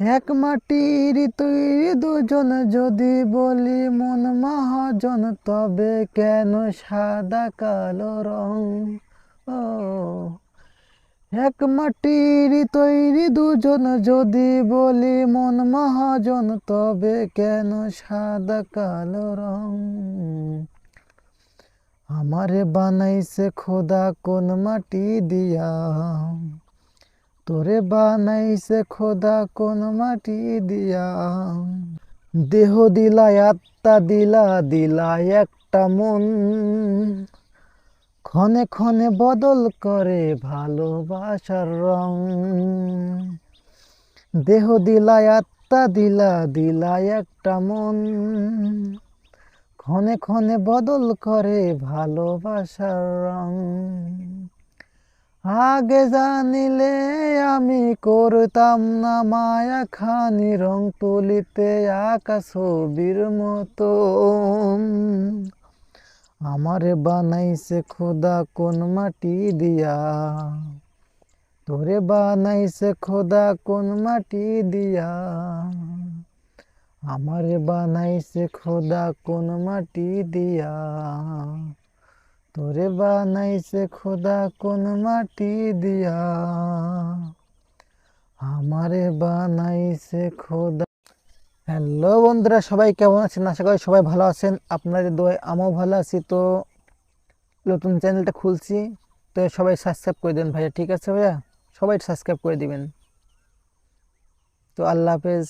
এক মাটির তৈরি দুজন যদি বলি মন মহাজন, তবে কেন সাদা কালো রং? ও, এক মাটির তৈরি দুজন যদি বলি মন মহাজন, তবে কেন সাদা কালো রং? আমারে বানাইছে খোদা কোন মাটি দিয়া। তোরে বানাইছে খোদা কোন মাটি দিয়া। দেহ দিলা, আত্মা দিলা দিলা একটা মন। ক্ষণে ক্ষণে বদল করে ভালোবাসার রং। দেহ দিলা, আত্মা দিলা দিলা একটা মন। ক্ষণে ক্ষণে বদল করে ভালোবাসার রং। আগে জানিলে আমি করতাম না মায়া খানি রং তুলিতে আঁকা ছবির মতো। আমারে বানাইছে খোদা কোন মাটি দিয়া? তোরে বানাইছে খোদা কোন মাটি দিয়া? আমারে বানাইছে খোদা কোন মাটি দিয়া? তোরে বানাইছে খোদা কোন মাটি দিয়া? আমারে বানাইছে খোদা। হ্যালো বন্ধুরা, সবাই কেমন আছেন? আশা করি সবাই ভালো আছেন। আপনাদের দোয়ায় আমিও ভালো আছি। তো নতুন চ্যানেলটা খুলছি। তো সবাই সাবস্ক্রাইব করে দেন ভাইয়া, ঠিক আছে ভাইয়া? সবাই সাবস্ক্রাইব করে দিবেন। তো আল্লাহ হাফেজ।